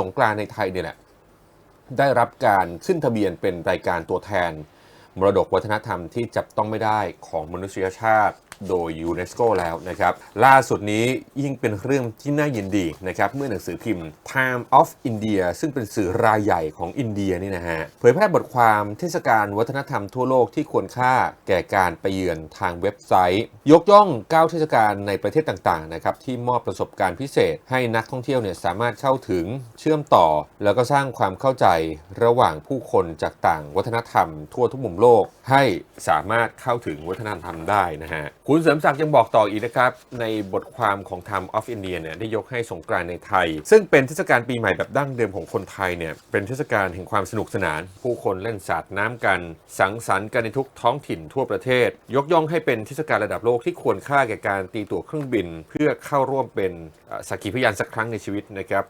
สงกรานในไทยเนี่ยแหละได้รับการขึ้นทะเบียนเป็นรายการตัวแทน มรดกวัฒนธรรมที่จับต้องไม่ได้ของมนุษยชาติ โดยยูเนสโกแล้วนะครับล่าสุดนี้ยิ่งเป็นเรื่องที่น่ายินดีนะครับเมื่อหนังสือพิมพ์ Time of India ซึ่งเป็นสื่อรายใหญ่ของอินเดียนี่นะฮะเผยแพร่บทความเทศกาลวัฒนธรรมทั่วโลกที่ควรค่าแก่การไปเยือนทางเว็บไซต์ ยกย่อง9เทศกาลในประเทศต่างๆนะครับที่มอบประสบการณ์พิเศษ ให้นักท่องเที่ยวเนี่ยสามารถเข้าถึงเชื่อมต่อ แล้วก็สร้างความเข้าใจระหว่างผู้คนจากต่างวัฒนธรรมทั่วทุกมุมโลกให้สามารถเข้าถึงวัฒนธรรมได้นะฮะคุณเสริมศักดิ์ยังบอกต่ออีกนะครับ ในบทความของ Time of India เนี่ยได้ยกให้สงกรานต์ในไทย ซึ่งเป็นเทศกาลปีใหม่แบบดั้งเดิมของคนไทยเนี่ยเป็นเทศกาลแห่งความสนุกสนาน ผู้คนเล่นสาดน้ำกัน สังสรรค์กันในทุกท้องถิ่นทั่วประเทศ ยกย่องให้เป็นเทศกาลระดับโลกที่ควรค่าแก่การตีตั๋วเครื่องบิน เพื่อเข้าร่วมเป็นสักขีพยานสักครั้งในชีวิตนะครับ